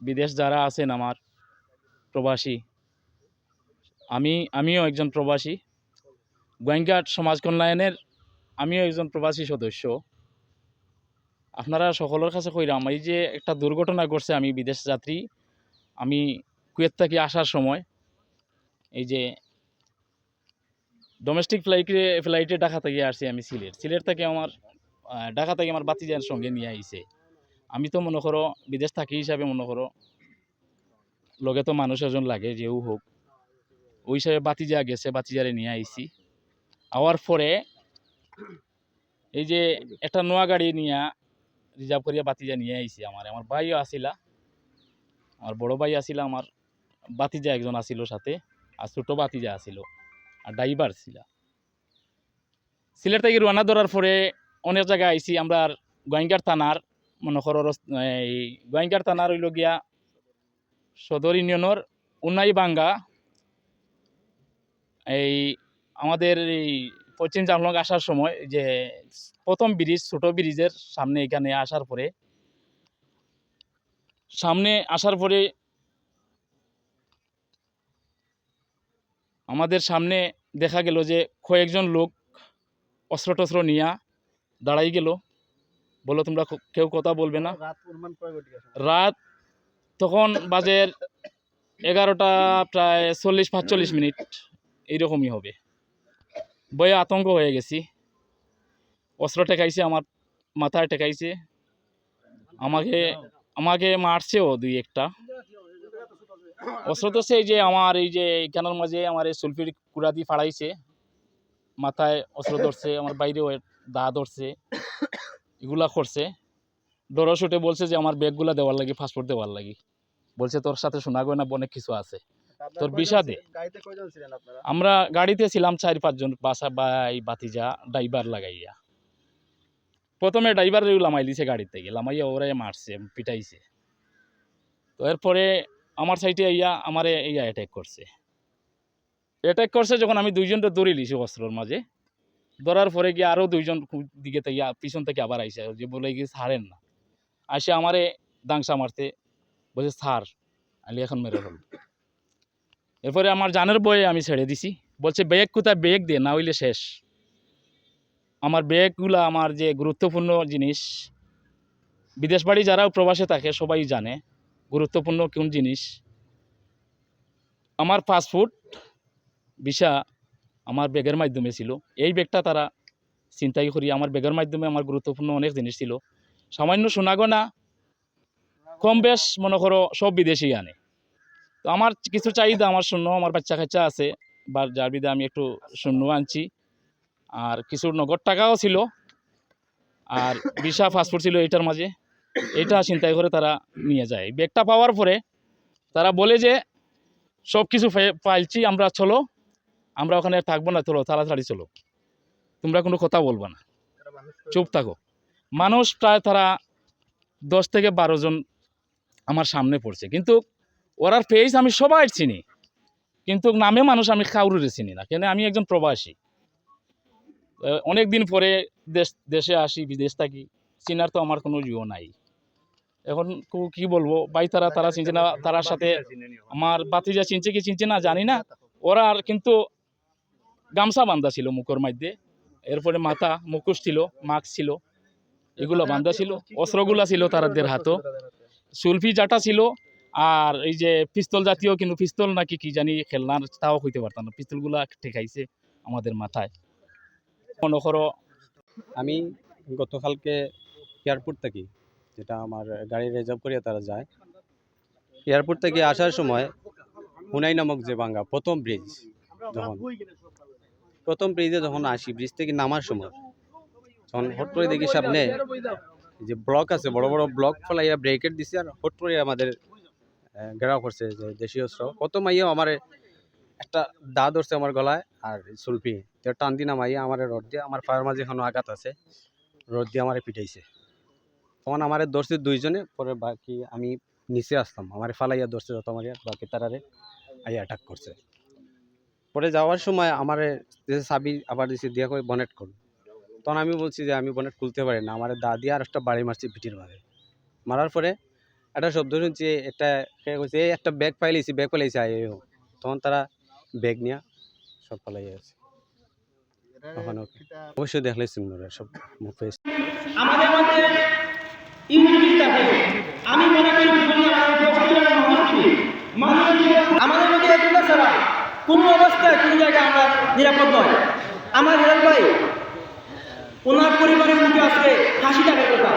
বিদেশ যারা আছেন আমার প্রবাসী, আমি, আমিও একজন প্রবাসী। গোয়েঙ্গাট সমাজ কল্যাণের আমিও একজন প্রবাসী সদস্য। আপনারা সকলের কাছে কইরাম, এই যে একটা দুর্ঘটনা ঘটছে আমি বিদেশ যাত্রী, আমি কুয়েত থেকে আসার সময়, এই যে ডোমেস্টিক ফ্লাইটে ফ্লাইটে ঢাকা থেকে আসছি আমি সিলেট। সিলেট থেকে আমার ঢাকা থেকে আমার বাতিজার সঙ্গে নিয়ে আইছে। আমি তো মনে করো বিদেশ থাকি হিসাবে মনে করো, লগে তো মানুষ এজন লাগে, যেও হোক। ওই হিসাবে বাতিজা গেছে বাতি বাতিজারে নিয়ে আইছি। আওয়ার পরে এই যে একটা নোয়া গাড়ি নিয়ে রিজার্ভ করিয়া বাতিজা নিয়ে আইছি আমার। আমার ভাইও আসিলা, আমার বড় ভাই আসিলা, আমার বাতিজা একজন আসিল সাথে, আর ছোটো বাতিজা আসিল, আর ড্রাইভার ছিল। সিলেট থেকে রোয়ানা ধরার পরে অনেক জায়গায় আইছি, আমরা গোয়েঙ্গার থানার মনে এই গোয়েঙ্গার থানার হইল গিয়া সদর ইউনিয়নের উন্নাই বাঙ্গা। এই আমাদের এই পশ্চিম জামলং আসার সময় যে প্রথম ব্রিজ, ছোট ব্রিজের সামনে এখানে আসার পরে, সামনে আসার পরে আমাদের সামনে দেখা গেল যে কয়েকজন লোক অস্ত্র টস্ত্র নিয়া দাঁড়াই গেল। বলো তোমরা কেউ কথা বলবে না। রাত তখন বাজের এগারোটা প্রায় চল্লিশ পাঁচচল্লিশ মিনিট। এইরকমই হবে। বয়ে আতঙ্ক হয়ে গেছি। অস্ত্র টেকাইছে আমার মাথায় টেকাইছে আমাকে আমাকে মারছেও দুই একটা। অস্ত্র তো সেই যে আমার এই যে এইখানের মাঝে আমার এই সুলফির কুড়া দিয়ে ফাড়াইছে। মাথায় অস্ত্র ধরছে আমার বাইরেও দা ধরছে। এগুলা করছে। ডরো শুটে বলছে যে আমার ব্যাগগুলা দেওয়ার লাগি পাসপোর্ট দেওয়ার লাগি। বলছে তোর সাথে শোনা গয়না অনেক কিছু আছে। তোর বিষাদে? আমরা গাড়িতে ছিলাম চার পাঁচজন বাসা বাই বাতিজা ড্রাইভার লাগাইয়া। প্রথমে ড্রাইভার লামাই দিছে গাড়িতে থেকে লামাইয়া ওরাই মারছে পিটাইছে। তো এরপরে আমার সাইডে ইয়া আমারে ইয়া অ্যাটাক করছে। অ্যাটাক করছে যখন আমি দুইজনটা দৌড়ে লিছি অস্ত্রর মাঝে। ধরার পরে গিয়ে আরও দুইজন দিকে থেকে পিছন থেকে আবার আইসে, যে বলে গিয়ে ছাড়েন না। আসে আমারে দাংসা মারতে, বলছে, ছাড়। আলি এখন মেরে ফেলব। এরপরে আমার জানের বয়ে আমি ছেড়ে দিছি। বলছে, ব্যাগ কোথায়? ব্যাগ দিয়ে না হইলে শেষ। আমার ব্যাগগুলো আমার যে গুরুত্বপূর্ণ জিনিস, বিদেশ বাড়ি যারাও প্রবাসে থাকে, সবাই জানে গুরুত্বপূর্ণ কোন জিনিস। আমার পাসপোর্ট, ভিসা আমার ব্যাগের মাধ্যমে ছিল। এই ব্যাগটা তারা চিন্তাই করি, আমার ব্যাগের মাধ্যমে আমার গুরুত্বপূর্ণ অনেক জিনিস ছিল। সামান্য শোনাগোনা কম বেশ মনে করো সব বিদেশি আনে। তো আমার কিছু চাহিদা আমার শূন্য আমার বাচ্চা কাচ্চা আছে, বা যার বিধে আমি একটু শূন্য আনছি। আর কিছু নগদ টাকাও ছিল। আর বিশা ফাস্টফুড ছিল এইটার মাঝে। এইটা চিন্তাই করে তারা নিয়ে যায়। ব্যাগটা পাওয়ার পরে তারা বলে যে সব কিছু পাইছি আমরা চলো। আমরা ওখানে আর থাকব না চলো তাড়াতাড়ি চলো। তোমরা কোনো কথা বলব না। চুপ থাকো। মানুষ প্রায় তারা দশ থেকে বারো জন আমার সামনে পড়ছে। কিন্তু ওরার ফেস আমি সবাই চিনি। কিন্তু নামে মানুষ আমি কাউরে চিনি না। কেন? আমি একজন প্রবাসী। অনেক দিন পরে দেশ দেশে আসি বিদেশ থাকি। চিনার তো আমার কোনো জিও নাই। এখন কো- কি বলব? ভাই তারা তারা চিনছে না তারার সাথে আমার বাতিজা চিনছে কি চিনছে না জানি না। ওরা আর কিন্তু গামছা বান্ধা ছিল মুখের মধ্যে। এরপরে মাথা, মুখোশ ছিল, মাস্ক ছিল, এগুলো বান্ধা ছিল। অস্ত্রগুলা ছিল তাদের হাতও। সুলফি জাটা ছিল, আর এই যে পিস্তল জাতীয় কিন্তু পিস্তল নাকি কি জানি খেলনার তাও হইতে পারতাম না। পিস্তলগুলা ঠেকাইছে আমাদের মাথায়। মনে আমি গতকালকে এয়ারপোর্ট থেকে, যেটা আমার গাড়ি রিজার্ভ করিয়া তারা যায়, এয়ারপোর্ট থেকে আসার সময় হুনাই নামক যে বাঙ্গা, প্রথম ব্রিজ, যখন প্রথম ব্রিজে যখন আসি, ব্রিজ থেকে নামার সময়, তখন হট করে দেখি সামনে যে ব্লক আছে, বড় বড় ব্লক ফলাইয়া ব্রেকেট দিছে আর হট করে আমাদের ঘেরাও করছে যে দেশীয় অস্ত্র প্রথম আইয়া আমার একটা দা ধরছে আমার গলায় আর সুলফি। তো টান দি নামাইয়া আমার রড দিয়ে, আমার পায়ের মাঝে এখনও আঘাত আছে, রড দিয়ে আমারে পিটাইছে। তখন আমারে ধরছে দুইজনে, পরে বাকি আমি নিচে আসতাম আমার ফালাইয়া ধরছে যত আমার বাকি তারারে আইয়া অ্যাটাক করছে। পরে যাওয়ার সময় আমারে যে চাবি আবার দিছে, দিয়া করে বনেট করুন তখন আমি বলছি যে, আমি বনেট খুলতে পারি না। আমার দা দিয়ে আর একটা বাড়ি মারছি পিঠির মাঝে মারার পরে একটা শব্দ শুনছি এটা কে কইছে, "এই একটা ব্যাগ পাইলেছি ব্যাগ পাইলেছি এও।" তখন তারা ব্যাগ নিয়ে সব পালাই তখন ওকে অবশ্যই দেখলেছি মোরা সব মুখ face আমাদের মধ্যে আমি মনে করি জীবনে আমাদের দশটি মানুষ মানুষ আমাদের মধ্যে একতা ছাড়া কোনো অবস্থায় কোনো জায়গায় আমরা নিরাপদ নয়। আমার হেলাল ভাই, ওনার পরিবারের মুখে আজকে হাসি থাকার কথা